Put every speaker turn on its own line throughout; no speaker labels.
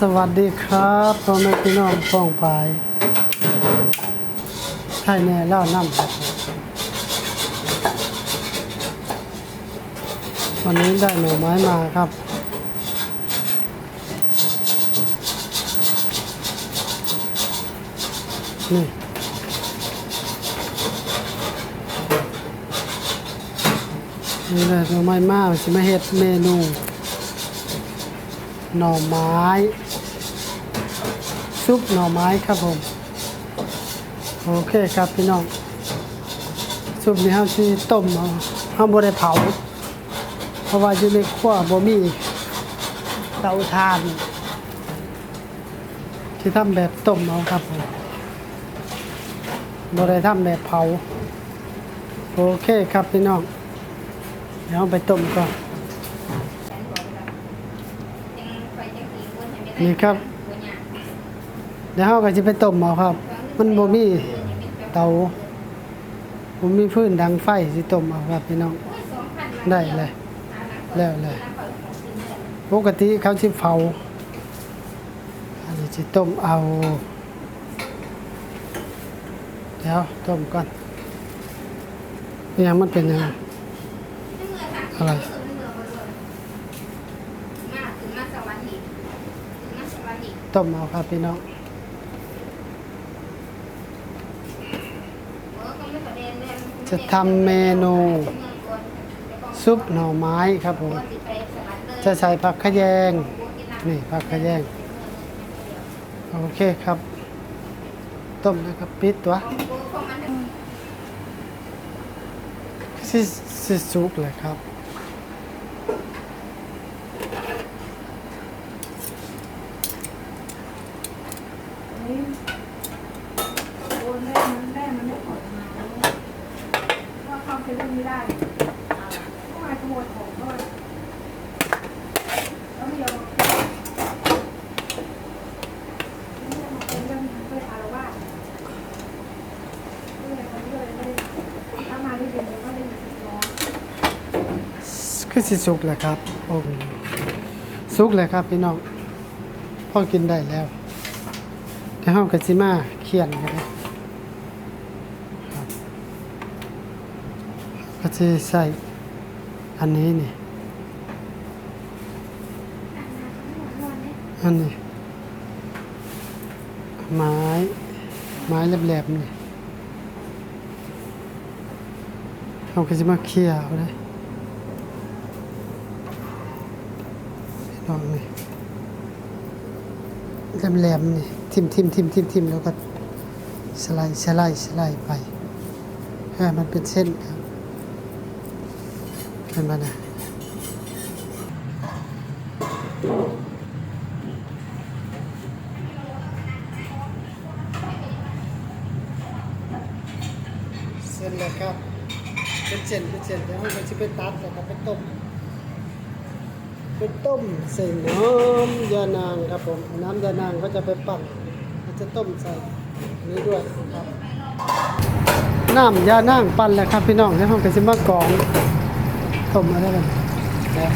สวัสดีครับพ่อแม่พี่น้องป้องปายใช่แน่เล่าน้ำครับ วันนี้ได้หน่อไม้มาครับนี่นี่ได้หน่อไม้มาสิมาเฮ็ดเมนูหน่อไม้ ซุปหน่อไม้ครับผม โอเคครับพี่น้อง ซุปนี้เฮาสิต้มเอาเฮาบ่ได้เผา เพราะว่าอยู่ในครัวบ่มีเตาถ่านที่ทำแบบต้มเอาครับผมบ่ได้ทำแบบเผา โอเคครับพี่น้อง เดี๋ยวไปต้มก่อนนี่ครับ เดี๋ยวเราก็จะไปต้มเอาครับ มันบ่มีเตาผมมีพื้นดังไฟสิต้มเอาครับพี่น้องได้เลยแล้วเลยปกติเขาสิเผาอันนี้สิต้มเอาเดี๋ยวต้มก่อนนี่ยังมันเป็นยังไงอะไรต้มเอาครับพี่น้อง จะทำเมนูซุปหน่อไม้ครับผมจะใส่ผักขะแยงนี่ผักขะแยงโอเคครับ ต้มนะครับปิดตัวสิสิสุกเลยครับ
โอนแม่มันแม่มันไม่ปล่อยมาว่าเข้าเซเว่นไม่ได้ก็มาขโมยของด้วยแล้วไม่ยอมไม่ยอมมาเป็นเรื่องเป็นอารวาสก็เลยคนนี้ก็เลยไม่ได้ถ้ามาที่เย็นก็ได้ยินร้อง
คือ สิสุกเลยครับโอ้สุกเลยครับพี่น้องพ่อกินได้แล้วเดี๋ยวเฮาก็สิมาเคี่ยนกันเลยก็สิใส่อันนี้นี่อันนี้ไม้ไม้แหลมๆนี่เราก็จะมาเคี่ยวเลย พี่น้องนี่แหลมๆนี่ทิมทิมทิมทิมทิมแล้วก็สไลด์สไลด์สไลด์ไปให้มันเป็นเส้นครับเห็นไหมนะเส้นเลยครับเป็นเส้นเป็นเส้นเดี๋ยวเราจะไปตัดแล้วก็ไปต้ม ไปต้มใส่น้ำยานางครับผม น้ำยานางก็จะไปปั่นจะต้มใส่นี้ด้วยครับน้ำยานางปั่นแล้วครับพี่น้องเดี๋ยวเราก็จะมากองต้มมาแล้กันเดี๋ยว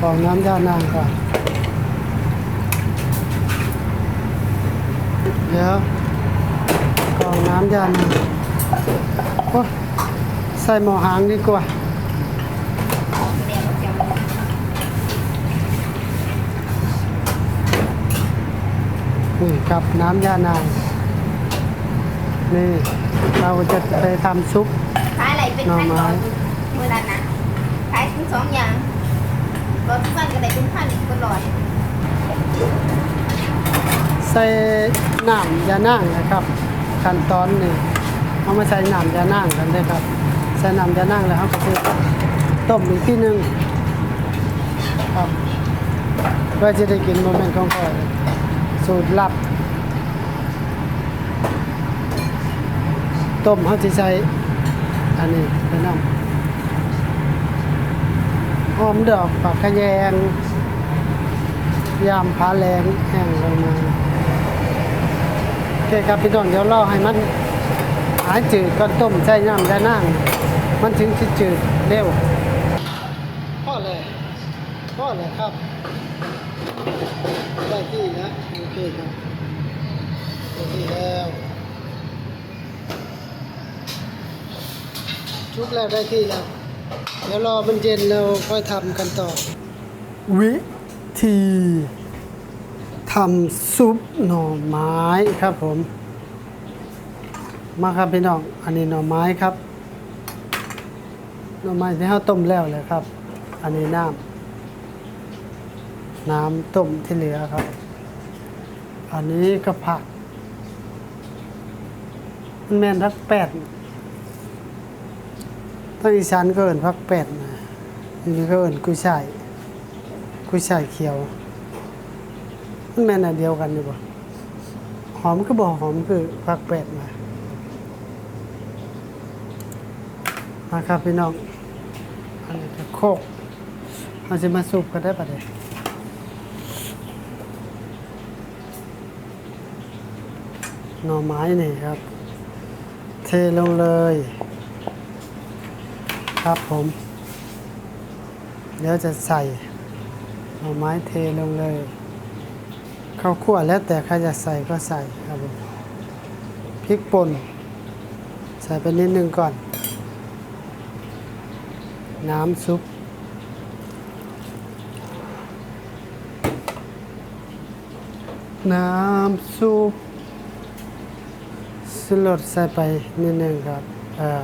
กองน้ำยานางก่อนเดี๋ยวกองน้ำยานางโอ้ใส่หมอหางดีกว่า นี่ครับน้ำยานางนี่เราจะไปทำซุป
ขายอะไรเป็นพัน
หน่อไม้
ก่อนเมื่อนั้นนะขายทั้งสองอย่างรถทุกวันก็ได้เป็นพันอีกตลอด
ใส่น้ำยานางนะครับ ขั้นตอนนี่เอามาใส่น้ำยานางกันเลยครับใส่น้ำยานางแล้วเขาก็จะต้มอีกที่หนึ่งครับเพื่อจะได้กินโมเมนต์ของก่อย สูตรลับ ต้มเขาจะใส่อันนี้เป็นน้ำหอมดอกผักขะแยง ยามผาแรงแห้งลงมาโอเคครับพี่น้องเดี๋ยวรอให้มันหายจืดก่อนต้มใส่น้ำจะนั่งมันถึงจะจืดเร็วพ่อเลยพ่อเลยครับ เคครับโอเคแล้วชุกแล้วได้ที่แล้ว เดี๋ยวรอมันเย็นแล้วค่อยทำกันต่อ วิธีทำซุปหน่อไม้ครับผม มาครับพี่น้อง อันนี้หน่อไม้ครับ หน่อไม้ที่เราต้มแล้วเลยครับ อันนี้น้ำน้ำต้มที่เหลือครับ อันนี้ก็ผัก มันแม่นพักแปดทั้งอีสานก็เอินพักแปดนะอันนี้ก็เอินกุ้ยช่ายกุ้ยช่ายเขียว มันแม่นอันเดียวกันอยู่บ่หอมก็บอกหอมคือพักแปดมามาครับพี่น้องอันนี้ก็โคกเราจะมาสูบกันได้ปะเดี๋ยว หน่อไม้นี่ครับ เทลงเลย ครับผม เดี๋ยวจะใส่หน่อไม้เทลงเลยข้าวคั่วแล้วแต่ใครจะใส่ก็ใส่ครับผมพริกป่นใส่ไปนิดนึงก่อน น้ำซุปน้ำซุป สลดใส่ไปนิดนึงครับเออ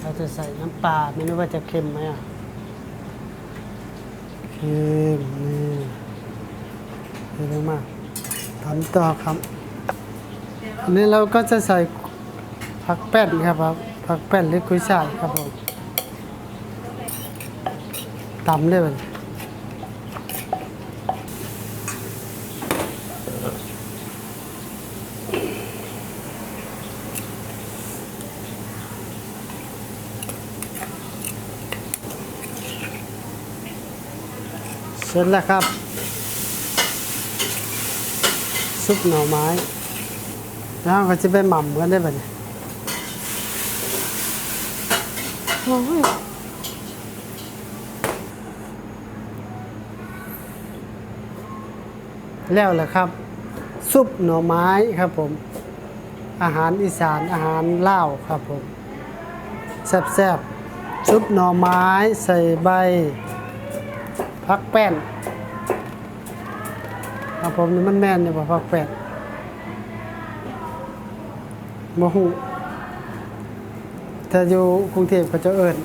เราจะใส่น้ำปลาไม่รู้ว่าจะเค็มไหมอะเค็มนี่เยอะมากทำต่อครับอันนี้เราก็จะใส่ผักแป้นครับครับผักแป้นหรือกุ้ยช่ายครับผมตำได้ไหม เสร็จแล้วครับ ซุปหน่อไม้แล้วก็จะไปหม่ำกันได้ป่ะเนี่ยโอ้ยแล้วแหละครับ ซุปหน่อไม้ครับผม อาหารอีสานอาหารลาวครับผมแซ่บๆซุปหน่อไม้ใส่ใบ พักแป้นครับผมนี่มันแม่นเนี่ยบ่พักแป้นมหูถ้าอยู่กรุงเทพก็จะเอิญ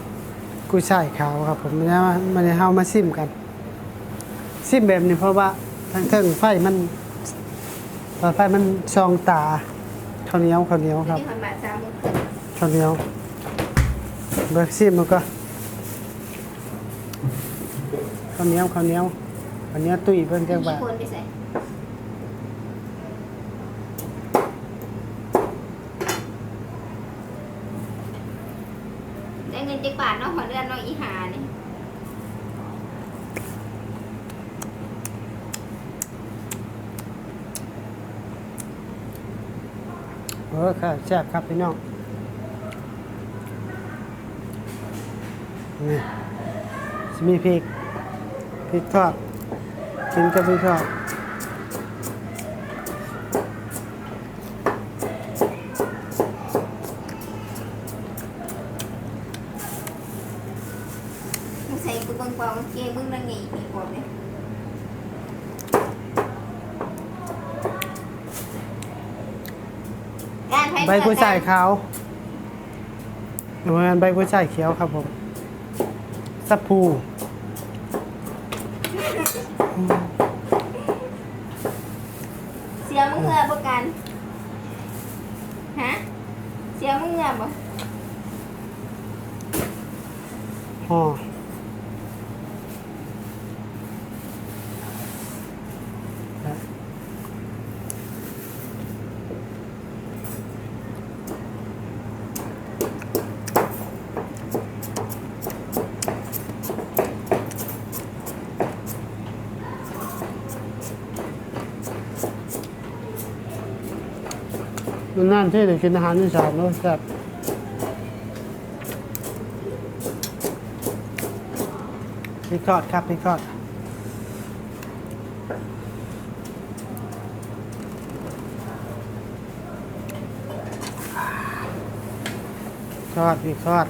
กุ้ยช่ายขาวครับผมมันมามันเฮามาซิมกัน ซิมแบบนี้เพราะว่าทางเทิงไฟมันไฟมันซองตาข้าวเหนียวข้าวเหนียวครับ
นี่คนมาสามโมงครึ่ง
ข้าวเหนียวเบิกซิมมันก็าวเหนียวข้าวเหนียวข้าวเหนียวตุ้ยเพิ่นจัก
มี
บาท
คนไปใส่ได้เงินจักบาทเนาะหัวเรือนเนาะอีหานี่
เออครับแซ่บครับพี่น้องนี่สิมีพริกพ ริกทอดกินกับพริกทอด
มึงใส่กูเบังเปล่ากางเกงมึงนั่งไงอีกบอกเลยการไฟ
ใบกุ้ยช่ายขาวหรือว่าใบกุ้ยช่ายเขียวครับผมสับพู
เสียมึงเหงือประกัน ฮะ เสียมึงเหงือบ่
ห่อันนั่นที่ได้กินอาหารอีสานเนอะแซ่บพริกทอดครับพริกทอดทอดพี่ทอด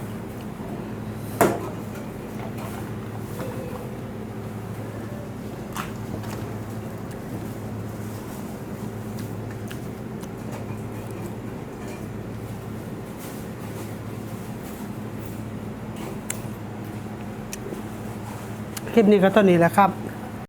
คลิปนี้ก็เท่านี้แหละครับ